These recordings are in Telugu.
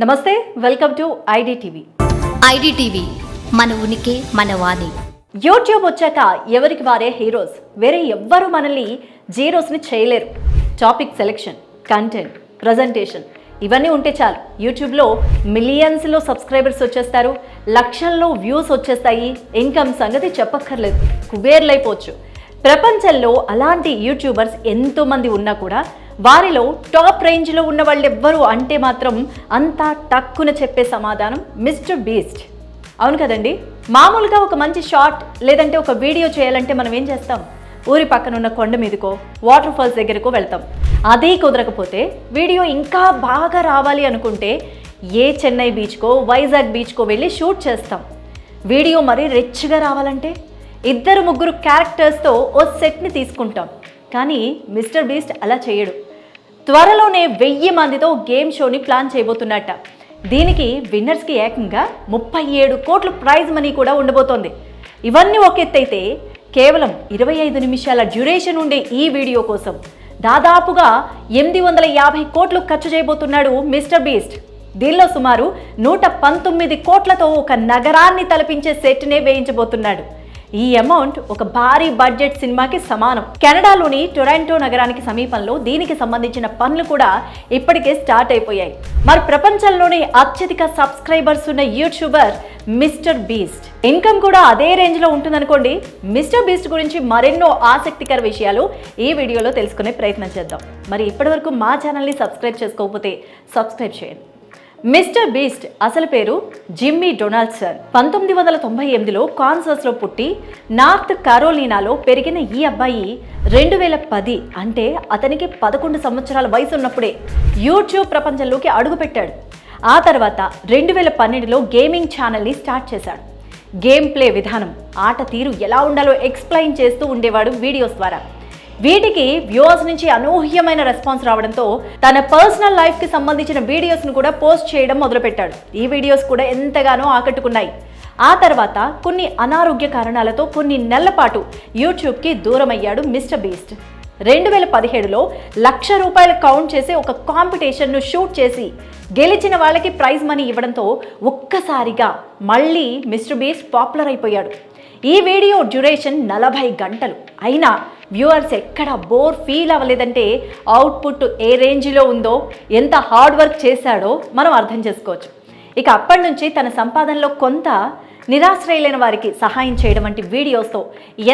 నమస్తే వెల్కమ్ టు ఐడిటీవీ. ఐడిటీవీ మన ఉనికి మన వాణి. యూట్యూబ్ వచ్చాక ఎవరికి వారే హీరోస్? వేరే ఎవ్వరు మనల్ని జీరోస్ని చేయలేరు. టాపిక్ సెలెక్షన్ కంటెంట్ ప్రజెంటేషన్ ఇవన్నీ ఉంటే చాలు. యూట్యూబ్లో మిలియన్స్లో సబ్స్క్రైబర్స్ వచ్చేస్తారు. లక్షల్లో వ్యూస్ వచ్చేస్తాయి. ఇన్కమ్ సంగతి చెప్పక్కర్లేదు. కుబేర్లైపోవచ్చు. ప్రపంచంలో అలాంటి యూట్యూబర్స్ ఎంతోమంది ఉన్నా కూడా వారిలో టాప్ రేంజ్లో ఉన్న వాళ్ళు ఎవ్వరు అంటే మాత్రం అంతా టక్కున చెప్పే సమాధానం మిస్టర్ బీస్ట్. అవును కదండి? మామూలుగా ఒక మంచి షార్ట్ లేదంటే ఒక వీడియో చేయాలంటే మనం ఏం చేస్తాం? ఊరి పక్కన ఉన్న కొండ మీదకో వాటర్ ఫాల్స్ దగ్గరకో వెళ్తాం. అదే కుదరకపోతే వీడియో ఇంకా బాగా రావాలి అనుకుంటే ఏ చెన్నై బీచ్కో వైజాగ్ బీచ్కో వెళ్ళి షూట్ చేస్తాం. వీడియో మరీ రిచ్గా రావాలంటే ఇద్దరు ముగ్గురు క్యారెక్టర్స్తో ఓ సెట్ని తీసుకుంటాం. కానీ మిస్టర్ బీస్ట్ అలా చేయడు. త్వరలోనే వెయ్యి మందితో గేమ్ షోని ప్లాన్ చేయబోతున్నట్ట దీనికి విన్నర్స్కి ఏకంగా ముప్పై ఏడు కోట్లు ప్రైజ్ మనీ కూడా ఉండబోతోంది. ఇవన్నీ ఒక ఎత్తైతే కేవలం ఇరవై ఐదు నిమిషాల డ్యూరేషన్ ఉండే ఈ వీడియో కోసం. దాదాపుగా ఎనిమిది వందల యాభై కోట్లు ఖర్చు చేయబోతున్నాడు మిస్టర్ బీస్ట్. దీనిలో సుమారు నూట పంతొమ్మిది కోట్లతో ఒక నగరాన్ని తలపించే సెట్నే వేయించబోతున్నాడు. ఈ అమౌంట్ ఒక భారీ బడ్జెట్ సినిమాకి సమానం. కెనడాలోని టొరాంటో నగరానికి సమీపంలో దీనికి సంబంధించిన పనులు కూడా ఇప్పటికే స్టార్ట్ అయిపోయాయి. మరి ప్రపంచంలోనే అత్యధిక సబ్స్క్రైబర్స్ ఉన్న యూట్యూబర్ మిస్టర్ బీస్ట్. ఇన్కమ్ కూడా అదే రేంజ్లో ఉంటుందనుకోండి. మిస్టర్ బీస్ట్ గురించి మరెన్నో ఆసక్తికర విషయాలు ఈ వీడియోలో తెలుసుకునే ప్రయత్నం చేద్దాం. మరి ఇప్పటివరకు మా ఛానల్ని సబ్స్క్రైబ్ చేసుకోకపోతే సబ్స్క్రైబ్ చేయండి. మిస్టర్ బీస్ట్ అసలు పేరు జిమ్మీ డొనాల్డ్సన్ పంతొమ్మిది వందల తొంభై ఎనిమిదిలో కాన్సర్స్లో పుట్టి నార్త్ కరోలినాలో పెరిగిన ఈ అబ్బాయి రెండు వేల పది అంటే అతనికి పదకొండు సంవత్సరాల వయసు ఉన్నప్పుడే యూట్యూబ్ ప్రపంచంలోకి అడుగుపెట్టాడు ఆ తర్వాత రెండు వేల పన్నెండులో గేమింగ్ ఛానల్ని స్టార్ట్ చేశాడు. గేమ్ ప్లే విధానం ఆట తీరు ఎలా ఉండాలో ఎక్స్ప్లెయిన్ చేస్తూ ఉండేవాడు వీడియోస్ ద్వారా. వీటికి వ్యూవర్స్ నుంచి అనూహ్యమైన రెస్పాన్స్ రావడంతో తన పర్సనల్ లైఫ్కి సంబంధించిన వీడియోస్ను కూడా పోస్ట్ చేయడం మొదలుపెట్టాడు. ఈ వీడియోస్ కూడా ఎంతగానో ఆకట్టుకున్నాయి. ఆ తర్వాత కొన్ని అనారోగ్య కారణాలతో కొన్ని నెలల పాటు యూట్యూబ్కి దూరమయ్యాడు మిస్టర్ బీస్ట్. రెండు వేల పదిహేడులో లక్ష రూపాయలు కౌంట్ చేసి ఒక కాంపిటీషన్ను షూట్ చేసి గెలిచిన వాళ్ళకి ప్రైజ్ మనీ ఇవ్వడంతో ఒక్కసారిగా మళ్ళీ మిస్టర్ బీస్ట్ పాపులర్ అయిపోయాడు. ఈ వీడియో డ్యూరేషన్ నలభై గంటలు. అయినా వ్యూవర్స్ ఎక్కడ బోర్ ఫీల్ అవ్వలేదంటే అవుట్పుట్ ఏ రేంజ్లో ఉందో ఎంత హార్డ్ వర్క్ చేశాడో మనం అర్థం చేసుకోవచ్చు. ఇక అప్పటి నుంచి తన సంపాదనలో కొంత నిరాశ్రయులైన వారికి సహాయం చేయడం వంటి వీడియోస్తో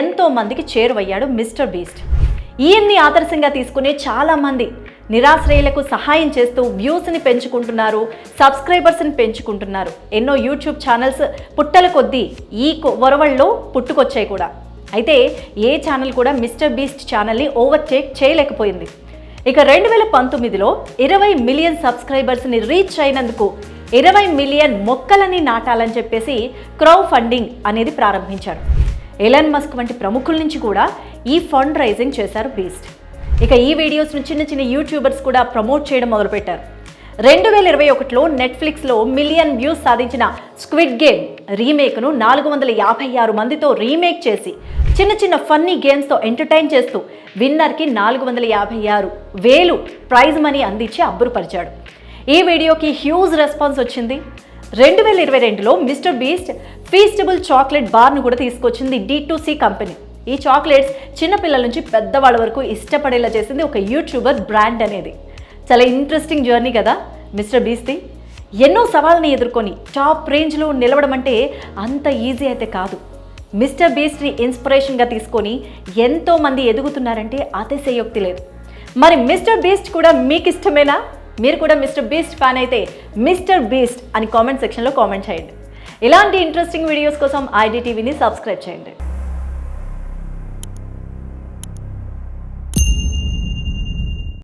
ఎంతో మందికి చేరువయ్యాడు మిస్టర్ బీస్ట్. ఈయన్ని ఆదర్శంగా తీసుకునే చాలామంది నిరాశ్రయులకు సహాయం చేస్తూ వ్యూస్ని పెంచుకుంటున్నారు సబ్స్క్రైబర్స్ని పెంచుకుంటున్నారు. ఎన్నో యూట్యూబ్ ఛానల్స్ పుట్టల కొద్దీ ఈ వరవల్లో పుట్టుకొచ్చాయి కూడా. అయితే ఏ ఛానల్ కూడా మిస్టర్ బీస్ట్ ఛానల్ని ఓవర్టేక్ చేయలేకపోయింది. ఇక రెండు వేల పంతొమ్మిదిలో ఇరవై మిలియన్ సబ్స్క్రైబర్స్ని రీచ్ అయినందుకు ఇరవై మిలియన్ మొక్కలని నాటాలని చెప్పేసి క్రౌ ఫండింగ్ అనేది ప్రారంభించారు. ఎలన్ మస్క్ వంటి ప్రముఖుల నుంచి కూడా ఈ ఫండ్ రైజింగ్ చేశారు బీస్ట్. ఇక ఈ వీడియోస్ను చిన్న చిన్న యూట్యూబర్స్ కూడా ప్రమోట్ చేయడం మొదలుపెట్టారు. రెండు వేల ఇరవై ఒకటిలో నెట్ఫ్లిక్స్లో మిలియన్ వ్యూస్ సాధించిన స్క్విడ్ గేమ్ రీమేక్ను నాలుగు వందల యాభై ఆరు మందితో రీమేక్ చేసి చిన్న చిన్న ఫన్నీ గేమ్స్తో ఎంటర్టైన్ చేస్తూ విన్నర్కి నాలుగు వందల యాభై ఆరు వేలు ప్రైజ్ మనీ అందించి అబ్బురుపరిచాడు. ఈ వీడియోకి హ్యూజ్ రెస్పాన్స్ వచ్చింది. రెండు వేల ఇరవై రెండులో మిస్టర్ బీస్ట్ ఫీస్టబుల్ చాక్లెట్ బార్ను కూడా తీసుకొచ్చింది డి టు సి కంపెనీ. ఈ చాక్లెట్స్ చిన్నపిల్లల నుంచి పెద్దవాళ్ళ వరకు ఇష్టపడేలా చేసింది ఒక యూట్యూబర్ బ్రాండ్ అనేది. చాలా ఇంట్రెస్టింగ్ జర్నీ కదా మిస్టర్ బీస్ది ఎన్నో సవాళ్ళని ఎదుర్కొని టాప్ రేంజ్లో నిలవడం అంటే అంత ఈజీ అయితే కాదు. మిస్టర్ బీస్ట్ని ఇన్స్పిరేషన్గా తీసుకొని ఎంతోమంది ఎదుగుతున్నారంటే అతిశయోక్తి లేదు. మరి మిస్టర్ బీస్ట్ కూడా మీకు ఇష్టమేనా? మీరు కూడా మిస్టర్ బీస్ట్ ఫ్యాన్ అయితే మిస్టర్ బీస్ట్ అని కామెంట్ సెక్షన్లో కామెంట్ చేయండి. ఇలాంటి ఇంట్రెస్టింగ్ వీడియోస్ కోసం ఐడి టీవీని సబ్స్క్రైబ్ చేయండి.